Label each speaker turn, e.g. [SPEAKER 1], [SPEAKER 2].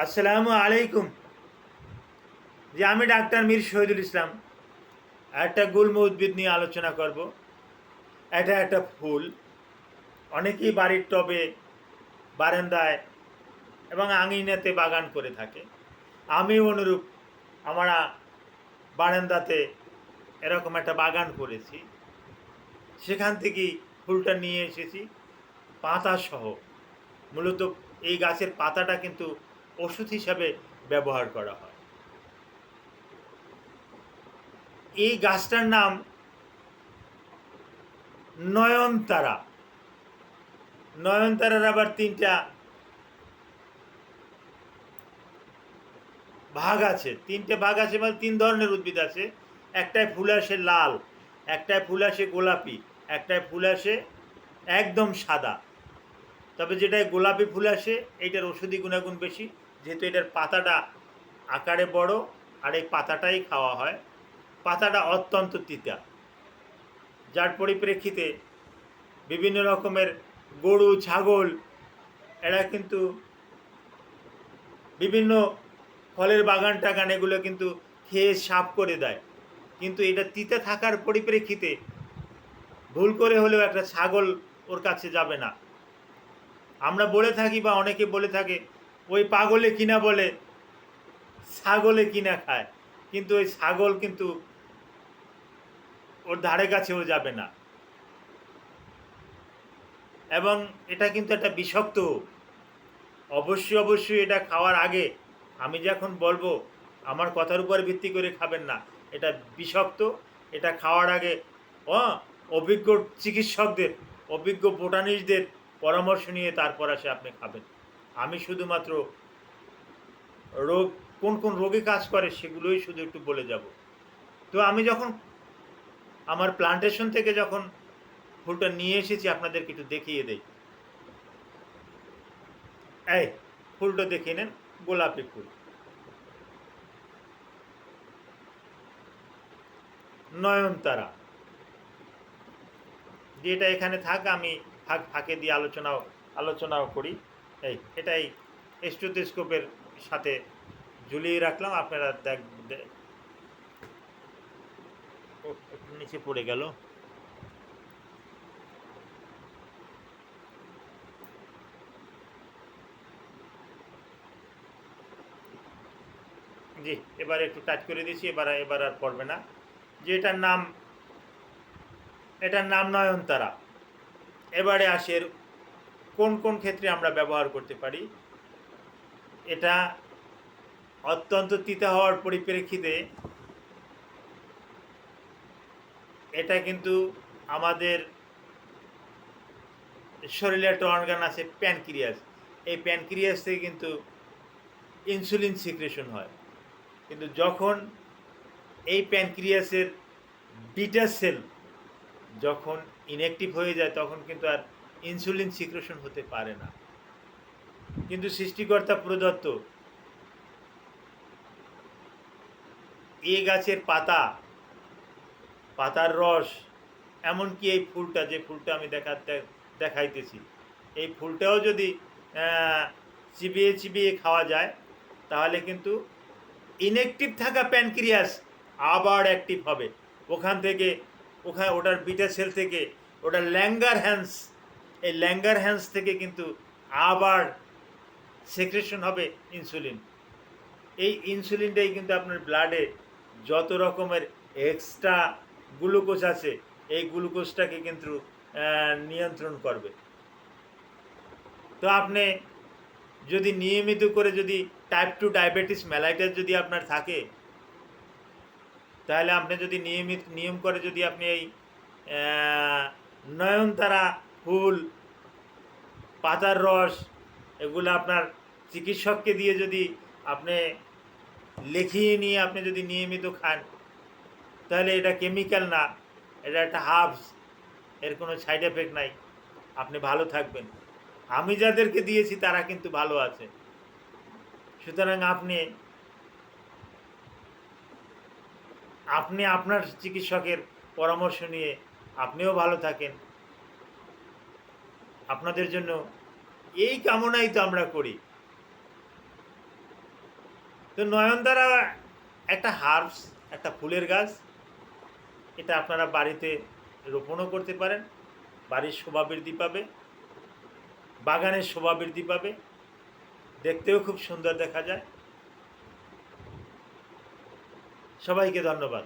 [SPEAKER 1] আসসালামু আলাইকুম। যে আমি ডাক্তার মীর শহীদুল ইসলাম, একটা গুল্ম উদ্ভিদ নিয়ে আলোচনা করব। এটা একটা ফুল। অনেকেই বাড়ির টবে, বারান্দায় এবং আঙিনাতে বাগান করে থাকে। আমি অনুরূপ আমরা বারান্দাতে এরকম একটা বাগান করেছি। সেখান থেকেই ফুলটা নিয়ে এসেছি। পাতা সহ মূলত এই গাছের পাতাটা কিন্তু ওষুধ হিসাবে ব্যবহার করা হয়। এই গাছটার নাম নয়নতারা। নয়নতারার আবার তিনটা ভাগ আছে। তিনটে ভাগ আছে মানে তিন ধরনের উদ্ভিদ আছে। একটায় ফুল আসে লাল, একটায় ফুল আসে গোলাপি, একটায় ফুল আসে একদম সাদা। তবে যেটায় গোলাপি ফুল আসে, এইটার ওষুধি গুণাগুণ বেশি। যেহেতু এটার পাতাটা আকারে বড়, আর এই পাতাটাই খাওয়া হয়। পাতাটা অত্যন্ত তিতা। যার পরিপ্রেক্ষিতে বিভিন্ন রকমের গরু, ছাগল, এরা কিন্তু বিভিন্ন ফলের বাগান টাগান এগুলো কিন্তু খেয়ে সাফ করে দেয়। কিন্তু এটা তিতে থাকার পরিপ্রেক্ষিতে ভুল করে হলেও একটা ছাগল ওর কাছে যাবে না। আমরা বলে থাকি বা অনেকে বলে থাকে ওই পাগলে কিনা বলে, ছাগলে কিনা খায়। কিন্তু ওই ছাগল কিন্তু ওর ধারে কাছেও যাবে না। এবং এটা কিন্তু একটা বিষাক্ত অবশ্যই অবশ্যই এটা খাওয়ার আগে আমি যখন বলব, আমার কথার উপর ভিত্তি করে খাবেন না। এটা বিষাক্ত, এটা খাওয়ার আগে অভিজ্ঞ চিকিৎসকদের, অভিজ্ঞ বোটানিস্টদের পরামর্শ নিয়ে তারপর আসে আপনি খাবেন। আমি শুধুমাত্র রোগ, কোন কোন রোগে কাজ করে সেগুলোই শুধু একটু বলে যাব। তো আমি যখন আমার প্লান্টেশন থেকে যখন ফুলটা নিয়ে এসেছি, আপনাদেরকে একটু দেখিয়ে দেই। এই, ফুলটা দেখিয়ে নেন, গোলাপি ফুল। নয়নতারা। যেটা এখানে থাক, আমি ফাঁক, ফাঁকে দিয়ে আলোচনাও আলোচনাও করি। এই, এটাই স্টোথোস্কোপের সাথে ঝুলিয়ে রাখলাম, আপনারা দেখ নিচে পড়ে গেল। জি, এবার একটু টাচ করে দিয়েছি, এবার এবার আর পড়বে না। যে এটার নাম এটার নাম নয়নতারা। এবারে আসে কোন কোন ক্ষেত্রে আমরা ব্যবহার করতে পারি, এটা অত্যন্ত তিতা হওয়ার পরিপ্রেক্ষিতে এটা কিন্তু আমাদের শরীরে একটা অর্গান আছে প্যানক্রিয়াস এই প্যানক্রিয়াস থেকে কিন্তু ইনসুলিন সিক্রেশন হয়। কিন্তু যখন এই প্যানক্রিয়াসের বিটা সেল যখন ইনঅ্যাক্টিভ হয়ে যায়, তখন কিন্তু আর ইনসুলিন সিক্রেশন হতে পারে না। কিন্তু সৃষ্টিকর্তা প্রদত্ত এ গাছের পাতা, পাতার রস, এমনকি এই ফুলটা, যে ফুলটা আমি দেখা, দেখাইতেছি, এই ফুলটাও যদি চিবিয়ে চিবিয়ে খাওয়া যায়, তাহলে কিন্তু ইনঅ্যাক্টিভ থাকা প্যানক্রিয়াস আবার অ্যাক্টিভ হবে। ওখান থেকে, ওখানে, ওটার বিটা সেল থেকে, ওটার ল্যাঙ্গার হ্যান্স এই ল্যাঙ্গার হ্যান্স থেকে কিন্তু আবার সেক্রেশন হবে ইনসুলিন। এই ইনসুলিনটাই কিন্তু আপনার ব্লাডে যত রকমের এক্সট্রা গ্লুকোজ আছে, এই গ্লুকোজটাকে কিন্তু নিয়ন্ত্রণ করবে। তো আপনি যদি নিয়মিত করে যদি টাইপ টু ডায়াবেটিস মেলাইটাস যদি আপনার থাকে, তাহলে আপনি যদি নিয়মিত, নিয়ম করে যদি আপনি এই নয়নতারা ফুল, পাতার রস, এগুলো আপনার চিকিৎসককে দিয়ে যদি আপনি লিখিয়ে নিয়ে আপনি যদি নিয়মিত খান, তাহলে এটা কেমিক্যাল না, এটা একটা হার্বস এর কোনো সাইড এফেক্ট নাই। আপনি ভালো থাকবেন। আমি যাদেরকে দিয়েছি তারা কিন্তু ভালো আছে। সুতরাং আপনি আপনি আপনার চিকিৎসকের পরামর্শ নিয়ে আপনিও ভালো থাকেন। আপনাদের জন্য এই কামনাই তো আমরা করি। তো নয়নতারা, একটা হার্বস, একটা ফুলের গাছ, এটা আপনারা বাড়িতে রোপণও করতে পারেন, বাড়ির শোভা বৃদ্ধি পাবে, বাগানের শোভা বৃদ্ধি পাবে, দেখতেও খুব সুন্দর দেখা যায়। সবাইকে ধন্যবাদ।